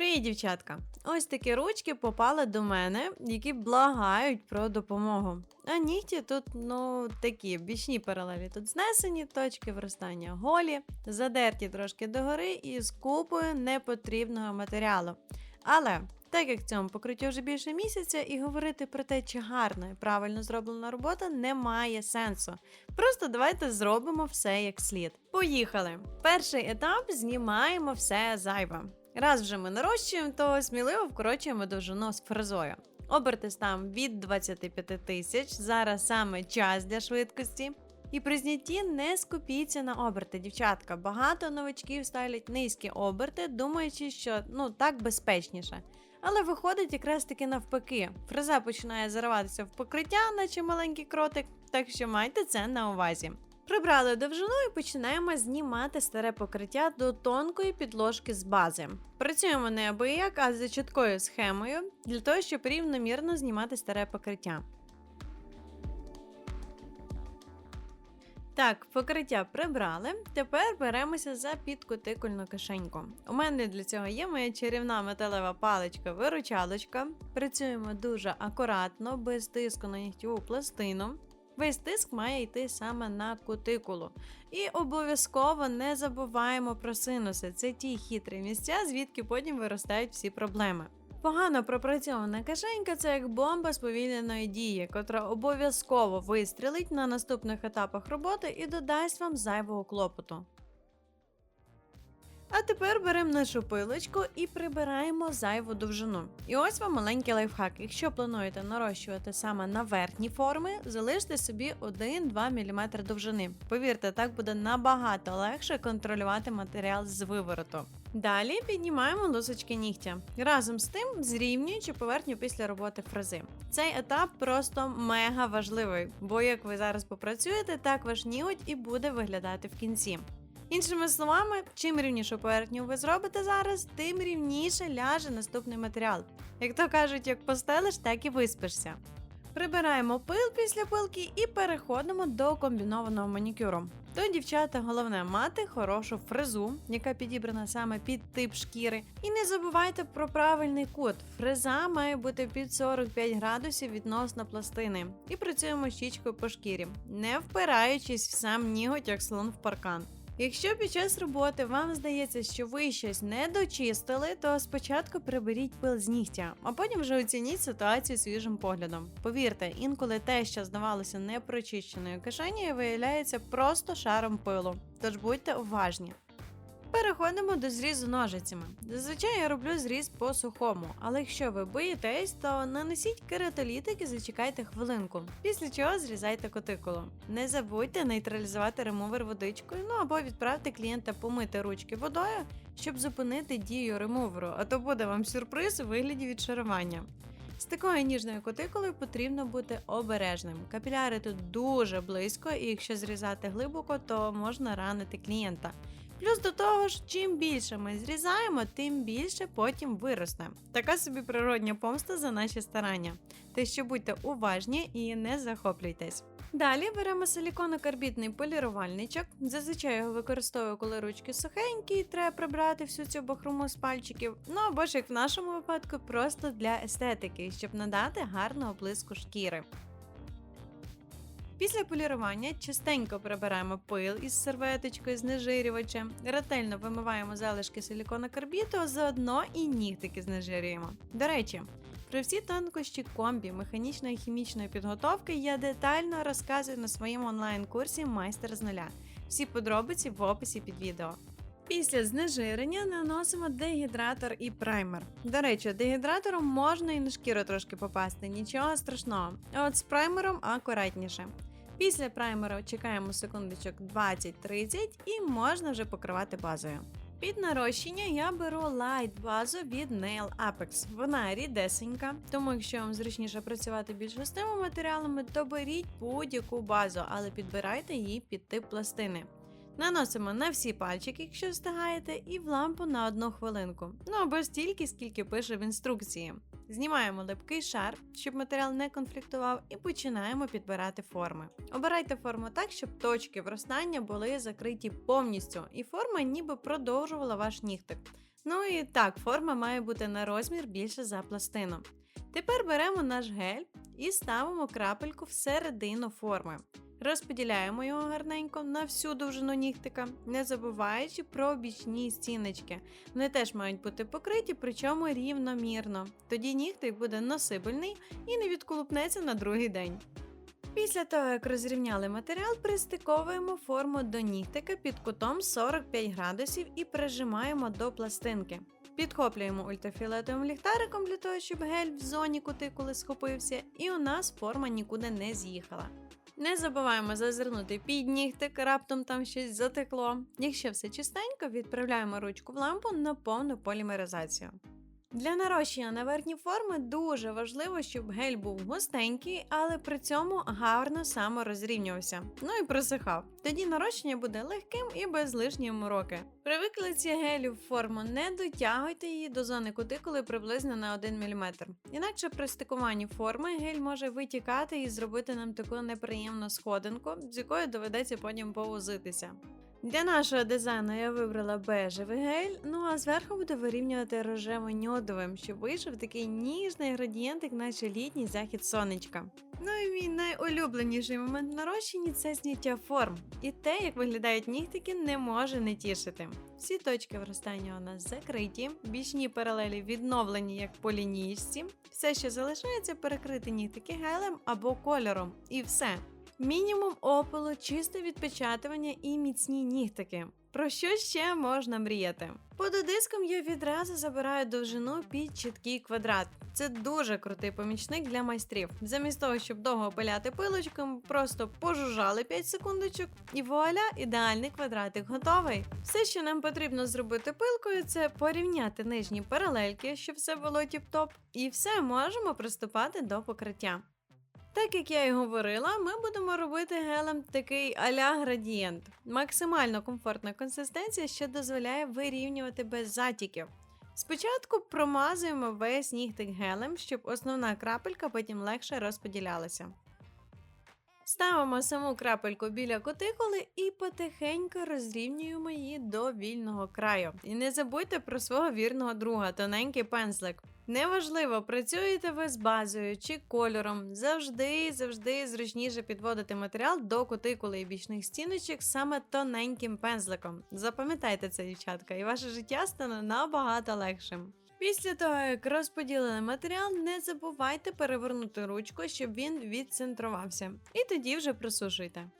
Привіт, дівчатка! Ось такі ручки попали до мене, які благають про допомогу. А нігті тут, ну, такі бічні паралелі. Тут знесені точки виростання голі, задерті трошки догори і з купою непотрібного матеріалу. Але так як цьому покриттю вже більше місяця, і говорити про те, чи гарно і правильно зроблена робота, немає сенсу. Просто давайте зробимо все як слід. Поїхали! Перший етап знімаємо все зайве. Раз вже ми нарощуємо, то сміливо вкорочуємо довжину з фрезою. Оберти ставимо від 25 тисяч. Зараз саме час для швидкості. І при знятті не скупіться на оберти, дівчатка. Багато новачків ставлять низькі оберти, думаючи, що ну так безпечніше. Але виходить якраз таки навпаки. Фреза починає зариватися в покриття, наче маленький кротик, так що майте це на увазі. Прибрали довжину і починаємо знімати старе покриття до тонкої підложки з бази. Працюємо не абияк, а за чіткою схемою для того, щоб рівномірно знімати старе покриття. Так, покриття прибрали. Тепер беремося за підкутикульну кишеньку. У мене для цього є моя чарівна металева паличка-виручалочка. Працюємо дуже акуратно, без тиску на нігтєву пластину. Весь тиск має йти саме на кутикулу. І обов'язково не забуваємо про синуси. Це ті хитрі місця, звідки потім виростають всі проблеми. Погано пропрацьована кишенька це як бомба сповільненої дії, котра обов'язково вистрілить на наступних етапах роботи і додасть вам зайвого клопоту. А тепер беремо нашу пилочку і прибираємо зайву довжину. І ось вам маленький лайфхак. Якщо плануєте нарощувати саме на верхні форми, залиште собі 1-2 мм довжини. Повірте, так буде набагато легше контролювати матеріал з вивороту. Далі піднімаємо лусочки нігтя. Разом з тим зрівнюючи поверхню після роботи фрези. Цей етап просто мега важливий, бо як ви зараз попрацюєте, так ваш ніготь і буде виглядати в кінці. Іншими словами, чим рівнішу поверхню ви зробите зараз, тим рівніше ляже наступний матеріал. Як то кажуть, як постелиш, так і виспишся. Прибираємо пил після пилки і переходимо до комбінованого манікюру. То, дівчата, головне мати хорошу фрезу, яка підібрана саме під тип шкіри. І не забувайте про правильний кут. Фреза має бути під 45 градусів відносно пластини. І працюємо щічкою по шкірі, не впираючись в сам ніготь, як слон в паркан. Якщо під час роботи вам здається, що ви щось не дочистили, то спочатку приберіть пил з нігтя, а потім вже оцініть ситуацію свіжим поглядом. Повірте, інколи те, що здавалося непрочищеною кишенею, виявляється просто шаром пилу. Тож будьте уважні. Переходимо до зрізу ножицями. Зазвичай я роблю зріз по сухому, але якщо ви боїтесь, то нанесіть кератолітик і зачекайте хвилинку, після чого зрізайте кутикулу. Не забудьте нейтралізувати ремувер водичкою, ну або відправте клієнта помити ручки водою, щоб зупинити дію ремуверу, а то буде вам сюрприз у вигляді відшарування. З такою ніжною кутикулою потрібно бути обережним. Капіляри тут дуже близько, і якщо зрізати глибоко, то можна ранити клієнта. Плюс до того ж, чим більше ми зрізаємо, тим більше потім виросте. Така собі природня помста за наші старання. Та що будьте уважні і не захоплюйтесь. Далі беремо силіконокарбідний полірувальничок. Зазвичай його використовую, коли ручки сухенькі, і треба прибрати всю цю бахрому з пальчиків. Ну або ж як в нашому випадку, просто для естетики, щоб надати гарного блиску шкіри. Після полірування частенько прибираємо пил із серветочкою, знежирювачем, ретельно вимиваємо залишки силіконокарбіту, а заодно і нігтики знежирюємо. До речі, про всі тонкощі комбі, механічної і хімічної підготовки я детально розказую на своєму онлайн-курсі Майстер з нуля. Всі подробиці в описі під відео. Після знежирення наносимо дегідратор і праймер. До речі, дегідратором можна і на шкіру трошки попасти, нічого страшного. А от з праймером акуратніше. Після праймеру чекаємо секундочок 20-30 і можна вже покривати базою. Під нарощення я беру лайт базу від Nail Apex. Вона рідесенька, тому якщо вам зручніше працювати більш густими матеріалами, то беріть будь-яку базу, але підбирайте її під тип пластини. Наносимо на всі пальчики, якщо встигаєте, і в лампу на одну хвилинку. Ну або стільки, скільки пише в інструкції. Знімаємо липкий шар, щоб матеріал не конфліктував, і починаємо підбирати форми. Обирайте форму так, щоб точки вростання були закриті повністю, і форма ніби продовжувала ваш нігтик. Ну і так, форма має бути на розмір більше за пластину. Тепер беремо наш гель і ставимо крапельку всередину форми. Розподіляємо його гарненько на всю довжину нігтика, не забуваючи про бічні стіночки. Вони теж мають бути покриті, причому рівномірно. Тоді нігтик буде носибельний і не відколупнеться на другий день. Після того, як розрівняли матеріал, пристиковуємо форму до нігтика під кутом 45 градусів і прижимаємо до пластинки. Підхоплюємо ультрафіолетовим ліхтариком для того, щоб гель в зоні кутикули схопився, і у нас форма нікуди не з'їхала. Не забуваємо зазирнути під нігтик, раптом там щось затекло. Якщо все чистенько, відправляємо ручку в лампу на повну полімеризацію. Для нарощення на верхні форми дуже важливо, щоб гель був густенький, але при цьому гарно саморозрівнювався. Ну і просихав. Тоді нарощення буде легким і без лишньої мороки. При викладці гелю в форму не дотягуйте її до зони кутикули приблизно на 1 мм. Інакше при стикуванні форми гель може витікати і зробити нам таку неприємну сходинку, з якою доведеться потім повозитися. Для нашого дизайну я вибрала бежевий гель, ну а зверху буду вирівнювати рожево-ньодовим, щоб вийшов такий ніжний градієнтик, наче літній захід сонечка. Ну і мій найулюбленіший момент нарощення це зняття форм. І те, як виглядають нігтики, не може не тішити. Всі точки вростання у нас закриті, бічні паралелі відновлені як по лінійці. Все, що залишається, перекрити нігтики гелем або кольором. І все. Мінімум опилу, чисте відпечатування і міцні нігтики. Про що ще можна мріяти? Пододиском я відразу забираю довжину під чіткий квадрат. Це дуже крутий помічник для майстрів. Замість того, щоб довго опиляти пилочком, просто пожужжали 5 секундочок, і вуаля, ідеальний квадратик готовий. Все, що нам потрібно зробити пилкою, це порівняти нижні паралельки, щоб все було тіп-топ, і все можемо приступати до покриття. Так як я і говорила, ми будемо робити гелем такий а-ля градієнт. Максимально комфортна консистенція, що дозволяє вирівнювати без затіків. Спочатку промазуємо весь нігтик гелем, щоб основна крапелька потім легше розподілялася. Ставимо саму крапельку біля кутикули і потихеньку розрівнюємо її до вільного краю. І не забудьте про свого вірного друга, тоненький пензлик. Неважливо, працюєте ви з базою чи кольором, завжди, завжди зручніше підводити матеріал до кутикули і бічних стіночок саме тоненьким пензликом. Запам'ятайте це, дівчатка, і ваше життя стане набагато легшим. Після того, як розподілили матеріал, не забувайте перевернути ручку, щоб він відцентрувався. І тоді вже просушуйте.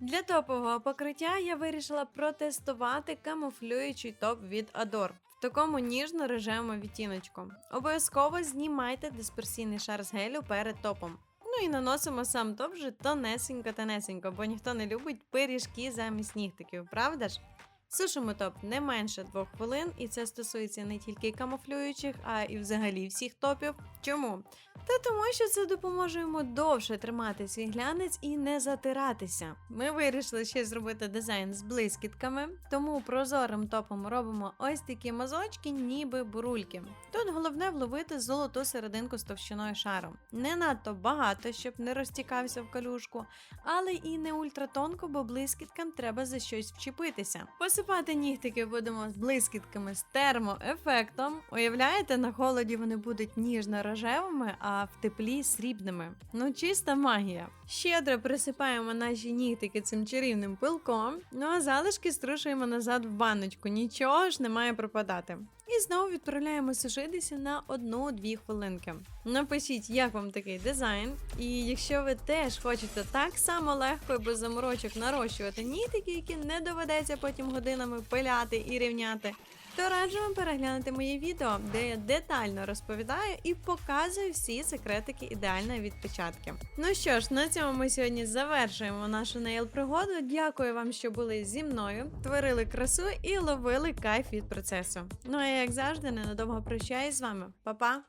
Для топового покриття я вирішила протестувати камуфлюючий топ від Adore в такому ніжно-рожевому відтіночку. Обов'язково знімайте дисперсійний шар з гелю перед топом. Ну і наносимо сам топ вже тонесенько-тонесенько, бо ніхто не любить пиріжки замість нігтиків, правда ж? Сушимо топ не менше 2 хвилин, і це стосується не тільки камуфлюючих, а і взагалі всіх топів. Чому? Та тому, що це допоможе йому довше тримати свій глянець і не затиратися. Ми вирішили ще зробити дизайн з блискітками, тому прозорим топом робимо ось такі мазочки, ніби бурульки. Тут головне вловити золоту серединку з товщиною шару. Не надто багато, щоб не розтікався в калюшку, але і не ультратонко, бо блискіткам треба за щось вчепитися. Посипати нігтики будемо з блискітками з термоефектом. Уявляєте, на холоді вони будуть ніжно-рожевими, а в теплі срібними. Ну, чиста магія. Щедро присипаємо наші нігтики цим чарівним пилком, ну а залишки струшуємо назад в баночку. Нічого ж не має пропадати. І знову відправляємо сушитися на 1-2 хвилинки. Напишіть, як вам такий дизайн. І якщо ви теж хочете так само легко і без заморочок нарощувати нігтики, які не доведеться потім годинами пиляти і рівняти, то раджу вам переглянути моє відео, де я детально розповідаю і показую всі секретики ідеальної відпечатки. Ну що ж, на цьому ми сьогодні завершуємо нашу нейл пригоду. Дякую вам, що були зі мною, творили красу і ловили кайф від процесу. Ну а я, як завжди, ненадовго прощаюсь з вами. Па-па!